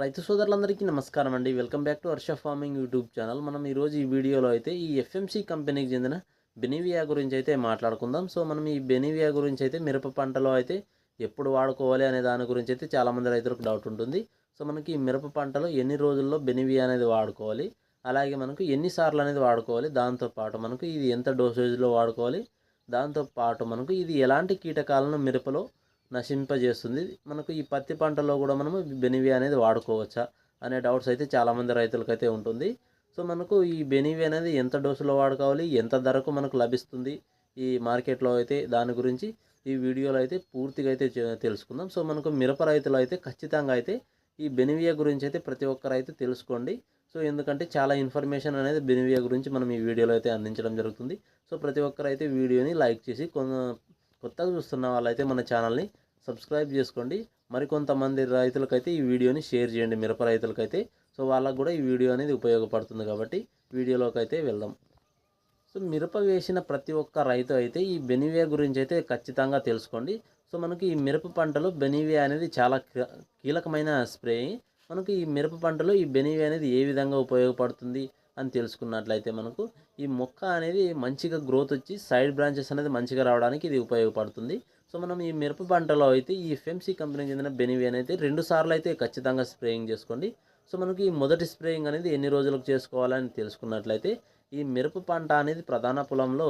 రైతు సోదరులందరికీ నమస్కారం అండి. Welcome back to Harsha farming YouTube channel. మనం ఈరోజు ఈ వీడియోలో అయితే ఈ ఎఫ్ఎంసి కంపెనీకి చెందిన బెనివియా గురించి అయితే మాట్లాడుకుందాం. సో మనం ఈ బెనివియా గురించి అయితే మిరప పంటలో అయితే ఎప్పుడు వాడుకోవాలి అనే దాని గురించి అయితే చాలామంది రైతులకు డౌట్ ఉంటుంది. సో మనకి ఈ మిరప పంటలో ఎన్ని రోజుల్లో బెనివియా అనేది వాడుకోవాలి అలాగే మనకు ఎన్నిసార్లు అనేది వాడుకోవాలి దాంతోపాటు మనకు ఇది ఎంత డోసేజ్లో వాడుకోవాలి దాంతోపాటు మనకు ఇది ఎలాంటి కీటకాలను మిరపలో నశింపజేస్తుంది. మనకు ఈ పత్తి పంటలో కూడా మనము బెనివియా అనేది వాడుకోవచ్చా అనే డౌట్స్ అయితే చాలామంది రైతులకైతే ఉంటుంది. సో మనకు ఈ బెనివి అనేది ఎంత డోసులో వాడుకోవాలి ఎంత ధరకు మనకు లభిస్తుంది ఈ మార్కెట్లో అయితే దాని గురించి ఈ వీడియోలో అయితే పూర్తిగా అయితే తెలుసుకుందాం. సో మనకు మిరప రైతులు అయితే ఖచ్చితంగా అయితే ఈ బెనివియా గురించి అయితే ప్రతి ఒక్కరు అయితే తెలుసుకోండి. సో ఎందుకంటే చాలా ఇన్ఫర్మేషన్ అనేది బెనివియా గురించి మనం ఈ వీడియోలో అయితే అందించడం జరుగుతుంది. సో ప్రతి ఒక్కరు అయితే వీడియోని లైక్ చేసి కొన్న కొత్తగా చూస్తున్న వాళ్ళైతే మన ఛానల్ని సబ్స్క్రైబ్ చేసుకోండి. మరికొంతమంది రైతులకైతే ఈ వీడియోని షేర్ చేయండి. మిరప రైతులకైతే. సో వాళ్ళకు కూడా ఈ వీడియో అనేది ఉపయోగపడుతుంది కాబట్టి వీడియోలోకి అయితే వెళ్దాం. సో మిరప వేసిన ప్రతి ఒక్క రైతు అయితే ఈ బెనివియా గురించి అయితే ఖచ్చితంగా తెలుసుకోండి. సో మనకి ఈ మిరప పంటలో బెనివియా అనేది చాలా కీలకమైన స్ప్రే. మనకు ఈ మిరప పంటలో ఈ బెనివియా అనేది ఏ విధంగా ఉపయోగపడుతుంది అని తెలుసుకున్నట్లయితే మనకు ఈ మొక్క అనేది మంచిగా గ్రోత్ వచ్చి సైడ్ బ్రాంచెస్ అనేది మంచిగా రావడానికి ఇది ఉపయోగపడుతుంది. సో మనం ఈ మిరప పంటలో అయితే ఈ ఎఫ్ఎంసీ కంపెనీకి చెందిన బెనివియన్ అయితే రెండు సార్లు అయితే ఖచ్చితంగా స్ప్రేయింగ్ చేసుకోండి. సో మనకి ఈ మొదటి స్ప్రేయింగ్ అనేది ఎన్ని రోజులకు చేసుకోవాలని తెలుసుకున్నట్లయితే ఈ మిరప పంట అనేది ప్రధాన పొలంలో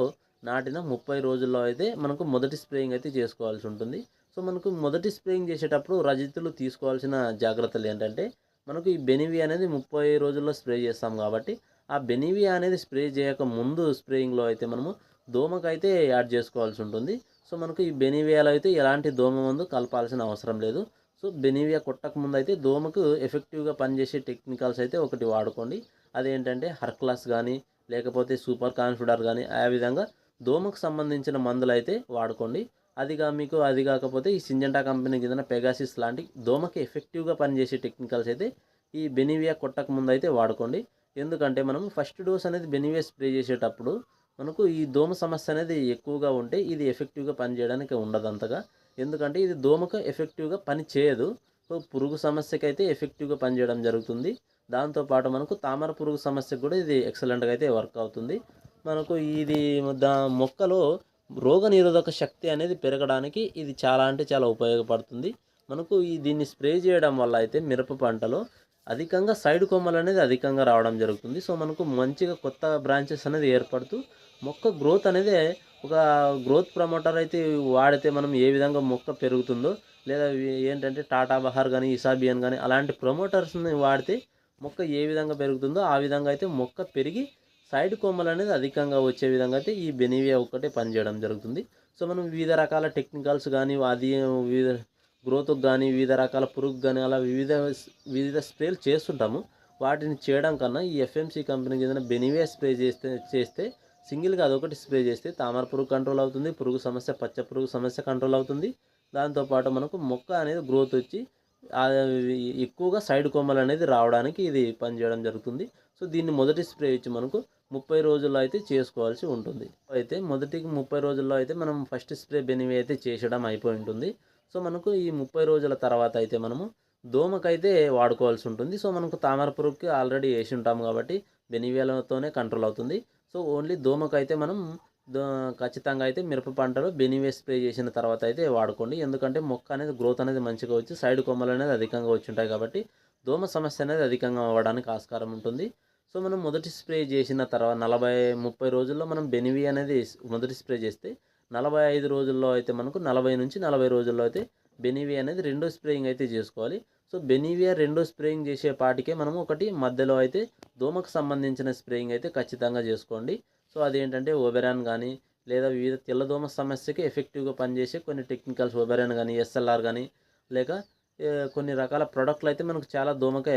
నాటిన ముప్పై రోజుల్లో అయితే మనకు మొదటి స్ప్రేయింగ్ అయితే చేసుకోవాల్సి ఉంటుంది. సో మనకు మొదటి స్ప్రేయింగ్ చేసేటప్పుడు రజితులు తీసుకోవాల్సిన జాగ్రత్తలు ఏంటంటే మనకు ఈ బెనివి అనేది ముప్పై రోజుల్లో స్ప్రే చేస్తాం కాబట్టి ఆ బెనివి అనేది స్ప్రే చేయక ముందు స్ప్రేయింగ్లో అయితే మనము దోమకైతే యాడ్ చేసుకోవాల్సి ఉంటుంది. సో మనకు ఈ బెనివియాలో అయితే ఎలాంటి దోమ మందు కలపాల్సిన అవసరం లేదు. సో బెనివియా కొట్టక ముందు అయితే దోమకు ఎఫెక్టివ్గా పనిచేసే టెక్నికల్స్ అయితే ఒకటి వాడుకోండి. అదేంటంటే హర్క్లాస్ కానీ లేకపోతే సూపర్ కాన్ఫిడర్ కానీ ఆ విధంగా దోమకు సంబంధించిన మందులు అయితే వాడుకోండి. అదిగా మీకు అది కాకపోతే ఈ సింజంటా కంపెనీకి కింద పెగాసిస్ లాంటి దోమకి ఎఫెక్టివ్గా పనిచేసే టెక్నికల్స్ అయితే ఈ బెనివియా కొట్టక ముందు అయితే వాడుకోండి. ఎందుకంటే మనం ఫస్ట్ డోస్ అనేది బెనివియా స్ప్రే చేసేటప్పుడు మనకు ఈ దోమ సమస్య అనేది ఎక్కువగా ఉంటే ఇది ఎఫెక్టివ్గా పనిచేయడానికి ఉండదు అంతగా. ఎందుకంటే ఇది దోమకు ఎఫెక్టివ్గా పని చేయదు. సో పురుగు సమస్యకి అయితే ఎఫెక్టివ్గా పనిచేయడం జరుగుతుంది. దాంతోపాటు మనకు తామర పురుగు సమస్యకు కూడా ఇది ఎక్సలెంట్గా అయితే వర్క్ అవుతుంది. మనకు ఇది దా మొక్కలో రోగ నిరోధక శక్తి అనేది పెరగడానికి ఇది చాలా అంటే చాలా ఉపయోగపడుతుంది. మనకు ఈ దీన్ని స్ప్రే చేయడం వల్ల అయితే మిరప పంటలో అధికంగా సైడ్ కొమ్మలు అనేది అధికంగా రావడం జరుగుతుంది. సో మనకు మంచిగా కొత్త బ్రాంచెస్ అనేది ఏర్పడుతూ మొక్క గ్రోత్ అనేది ఒక గ్రోత్ ప్రమోటర్ అయితే వాడితే మనం ఏ విధంగా మొక్క పెరుగుతుందో లేదా ఏంటంటే టాటా బహార్ కానీ ఇసాబియన్ కానీ అలాంటి ప్రమోటర్స్ని వాడితే మొక్క ఏ విధంగా పెరుగుతుందో ఆ విధంగా అయితే మొక్క పెరిగి సైడ్ కొమ్మలు అనేది అధికంగా వచ్చే విధంగా అయితే ఈ బెనివియా ఒక్కటే పనిచేయడం జరుగుతుంది. సో మనం వివిధ రకాల టెక్నికల్స్ కానీ అది వివిధ గ్రోత్కి కానీ వివిధ రకాల పురుగు కానీ అలా వివిధ వివిధ స్ప్రేలు చేస్తుంటాము. వాటిని చేయడం కన్నా ఈ ఎఫ్ఎంసీ కంపెనీకి ఏదైనా బెనివియా స్ప్రే చేస్తే చేస్తే సింగిల్గా అదొకటి స్ప్రే చేస్తే తామర పురుగు కంట్రోల్ అవుతుంది పురుగు సమస్య పచ్చ పురుగు సమస్య కంట్రోల్ అవుతుంది. దాంతోపాటు మనకు మొక్క అనేది గ్రోత్ వచ్చి ఎక్కువగా సైడ్ కొమ్మలు అనేది రావడానికి ఇది పనిచేయడం జరుగుతుంది. సో దీన్ని మొదటి స్ప్రే ఇచ్చి మనకు ముప్పై రోజుల్లో అయితే చేసుకోవాల్సి ఉంటుంది. అయితే మొదటికి ముప్పై రోజుల్లో అయితే మనం ఫస్ట్ స్ప్రే బెనివి అయితే చేసడం అయిపోయి ఉంటుంది. సో మనకు ఈ ముప్పై రోజుల తర్వాత అయితే మనము దోమకైతే వాడుకోవాల్సి ఉంటుంది. సో మనకు తామర పురుగుకి ఆల్రెడీ వేసి ఉంటాము కాబట్టి బెనివేలతోనే కంట్రోల్ అవుతుంది. సో ఓన్లీ దోమకైతే మనం ఖచ్చితంగా అయితే మిరప పంటలో బెనివే స్ప్రే చేసిన తర్వాత అయితే వాడుకోండి. ఎందుకంటే మొక్క అనేది గ్రోత్ అనేది మంచిగా వచ్చి సైడ్ కొమ్మలు అనేది అధికంగా వచ్చి ఉంటాయి కాబట్టి దోమ సమస్య అనేది అధికంగా అవ్వడానికి ఆస్కారం ఉంటుంది. సో మనం మొదటి స్ప్రే చేసిన తర్వాత నలభై ముప్పై రోజుల్లో మనం బెనివి అనేది మొదటి స్ప్రే చేస్తే నలభై ఐదు రోజుల్లో అయితే మనకు నలభై నుంచి నలభై రోజుల్లో అయితే బెనివి అనేది రెండో స్ప్రేయింగ్ అయితే చేసుకోవాలి. సో బెనీవియా రెండో స్ప్రేయింగ్ చేసే పాటికే మనం ఒకటి మధ్యలో అయితే దోమకు సంబంధించిన స్ప్రేయింగ్ అయితే ఖచ్చితంగా చేసుకోండి. సో అదేంటంటే ఓబెరాన్ కానీ లేదా వివిధ తెల్లదోమ సమస్యకి ఎఫెక్టివ్గా పనిచేసే కొన్ని టెక్నికల్స్ ఓబెరాన్ కానీ ఎస్ఎల్ఆర్ కానీ లేక కొన్ని రకాల ప్రోడక్ట్లు అయితే మనకు చాలా దోమక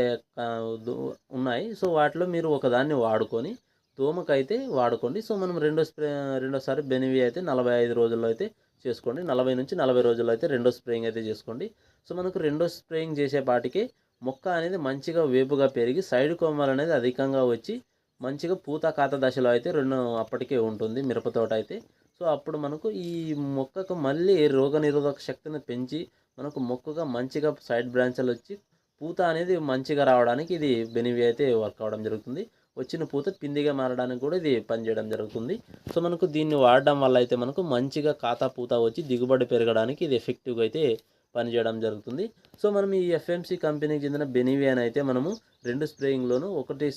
ఉన్నాయి. సో వాటిలో మీరు ఒకదాన్ని వాడుకొని దోమకైతే వాడుకోండి. సో మనం రెండో స్ప్రే రెండోసారి బెనివి అయితే నలభై ఐదు రోజుల్లో అయితే చేసుకోండి. నలభై నుంచి నలభై రోజుల్లో అయితే రెండో స్ప్రేయింగ్ అయితే చేసుకోండి. సో మనకు రెండో స్ప్రేయింగ్ చేసేపాటికి మొక్క అనేది మంచిగా వేపుగా పెరిగి సైడ్ కొమ్మలు అనేది అధికంగా వచ్చి మంచిగా పూత కాత దశలో అయితే రెండు అప్పటికే ఉంటుంది మిరపతోట అయితే. సో అప్పుడు మనకు ఈ మొక్కకు మళ్ళీ రోగ నిరోధక శక్తిని పెంచి మనకు మొక్కగా మంచిగా సైడ్ బ్రాంచ్లు వచ్చి పూత అనేది మంచిగా రావడానికి ఇది బెనివి అయితే వర్క్ అవ్వడం జరుగుతుంది. వచ్చిన పూత పిందిగా మారడానికి కూడా ఇది పనిచేయడం జరుగుతుంది. సో మనకు దీన్ని వాడడం వల్ల అయితే మనకు మంచిగా ఖాతా పూత వచ్చి దిగుబడి పెరగడానికి ఇది ఎఫెక్టివ్గా అయితే పనిచేయడం జరుగుతుంది. సో మనం ఈ ఎఫ్ఎంసి కంపెనీకి చెందిన బెనివియన్ అయితే మనము రెండు స్ప్రేయింగ్లోను ఒకటి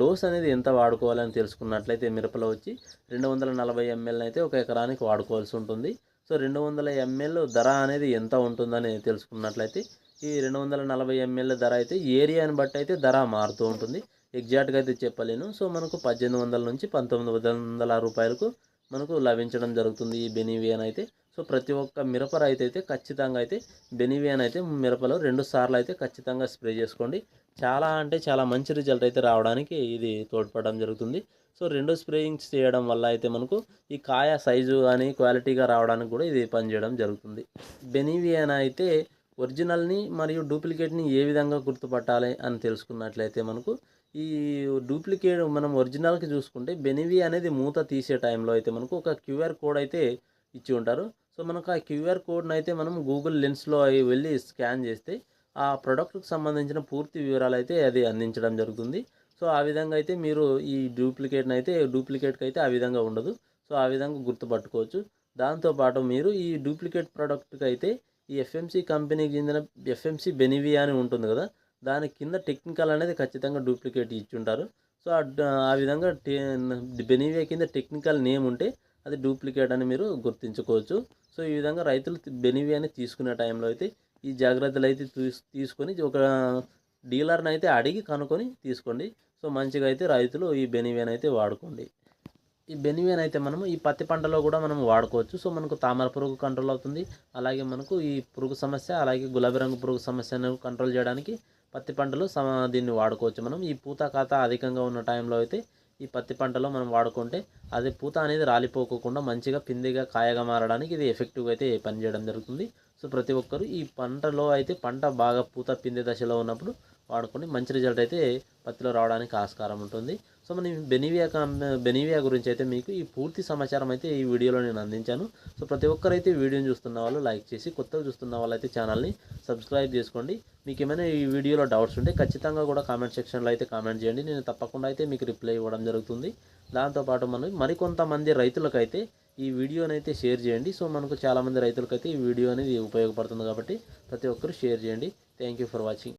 డోస్ అనేది ఎంత వాడుకోవాలని తెలుసుకున్నట్లయితే మిరపలో వచ్చి రెండు వందల నలభై ఎంఎల్ అయితే ఒక ఎకరానికి వాడుకోవాల్సి ఉంటుంది. సో రెండు వందల ఎంఎల్ ధర అనేది ఎంత ఉంటుందని తెలుసుకున్నట్లయితే ఈ రెండు వందల నలభై ఎంఎల్ ధర అయితే ఏరియాని బట్టి అయితే ధర మారుతూ ఉంటుంది. ఎగ్జాక్ట్గా అయితే చెప్పలేను. సో మనకు పద్దెనిమిది వందల నుంచి పంతొమ్మిది వందల రూపాయలకు మనకు లభించడం జరుగుతుంది ఈ బెనివియన్ అయితే. సో ప్రతి ఒక్క మిరప రైతు అయితే ఖచ్చితంగా అయితే బెనివియన్ అయితే మిరపలో రెండు సార్లు అయితే ఖచ్చితంగా స్ప్రే చేసుకోండి. చాలా అంటే చాలా మంచి రిజల్ట్ అయితే రావడానికి ఇది తోడ్పడడం జరుగుతుంది. సో రెండు స్ప్రేయింగ్స్ చేయడం వల్ల అయితే మనకు ఈ కాయ సైజు కానీ క్వాలిటీగా రావడానికి కూడా ఇది పనిచేయడం జరుగుతుంది. బెనివియన్ అయితే ఒరిజినల్ని మరియు డూప్లికేట్ని ఏ విధంగా గుర్తుపట్టాలి అని తెలుసుకున్నట్లయితే మనకు ఈ డూప్లికేట్ మనం ఒరిజినల్కి చూసుకుంటే బెనివి అనేది మూత తీసే టైంలో అయితే మనకు ఒక క్యూఆర్ కోడ్ అయితే ఇచ్చి ఉంటారు. సో మనకు ఆ క్యూఆర్ కోడ్ని అయితే మనం గూగుల్ లెన్స్లో అవి వెళ్ళి స్కాన్ చేస్తే ఆ ప్రోడక్ట్కి సంబంధించిన పూర్తి వివరాలు అయితే అది అందించడం జరుగుతుంది. సో ఆ విధంగా అయితే మీరు ఈ డూప్లికేట్ని అయితే డూప్లికేట్కి అయితే ఆ విధంగా ఉండదు. సో ఆ విధంగా గుర్తుపట్టుకోవచ్చు. దాంతోపాటు మీరు ఈ డూప్లికేట్ ప్రోడక్ట్కి అయితే ఈ ఎఫ్ఎంసి కంపెనీకి చెందిన ఎఫ్ఎంసి బెనివియా అని ఉంటుంది కదా దాని కింద టెక్నికల్ అనేది ఖచ్చితంగా డూప్లికేట్ ఇచ్చుంటారు సో ఆ ఆ విధంగా బెనివియా కింద టెక్నికల్ నేమ్ ఉంటే అది డూప్లికేట్ అని మీరు గుర్తించుకోవచ్చు. సో ఈ విధంగా రైతులు బెనివియాని తీసుకునే టైంలో అయితే ఈ జాగ్రత్తలు అయితే తీసుకొని ఒక డీలర్ని అయితే అడిగి కనుక్కొని తీసుకోండి. సో మంచిగా అయితే రైతులు ఈ బెనివేన్ అయితే వాడుకోండి. ఈ బెనివేన్ అయితే మనము ఈ పత్తి పంటలో కూడా మనం వాడుకోవచ్చు. సో మనకు తామర పురుగు కంట్రోల్ అవుతుంది. అలాగే మనకు ఈ పురుగు సమస్య అలాగే గులాబీ రంగు పురుగు సమస్యను కంట్రోల్ చేయడానికి పత్తి పంటలు సమ దీన్ని వాడుకోవచ్చు మనం. ఈ పూత ఖాతా అధికంగా ఉన్న టైంలో అయితే ఈ పత్తి పంటలో మనం వాడుకుంటే అది పూత అనేది రాలిపోకోకుండా మంచిగా పిందిగా కాయగా మారడానికి ఇది ఎఫెక్టివ్గా అయితే పనిచేయడం జరుగుతుంది. సో ప్రతి ఒక్కరు ఈ పంటలో అయితే పంట బాగా పూత పిందే దశలో ఉన్నప్పుడు వాడుకొని మంచి రిజల్ట్ అయితే పత్తిలో రావడానికి ఆస్కారం ఉంటుంది. సో మనం బెనివియా బెనివియా గురించి అయితే మీకు ఈ పూర్తి సమాచారం అయితే ఈ వీడియోలో నేను అందించాను. సో ప్రతి ఒక్కరైతే వీడియోని చూస్తున్న వాళ్ళు లైక్ చేసి కొత్తగా చూస్తున్న వాళ్ళైతే ఛానల్ని సబ్స్క్రైబ్ చేసుకోండి. మీకు ఏమైనా ఈ వీడియోలో డౌట్స్ ఉంటే ఖచ్చితంగా కూడా కామెంట్ సెక్షన్లో అయితే కామెంట్ చేయండి. నేను తప్పకుండా అయితే మీకు రిప్లై ఇవ్వడం జరుగుతుంది. దాంతోపాటు మనం మరికొంతమంది రైతులకైతే ఈ వీడియోని అయితే షేర్ చేయండి. సో మనకు చాలామంది రైతులకైతే ఈ వీడియో అనేది ఉపయోగపడుతుంది కాబట్టి ప్రతి ఒక్కరు షేర్ చేయండి. Thank you for watching.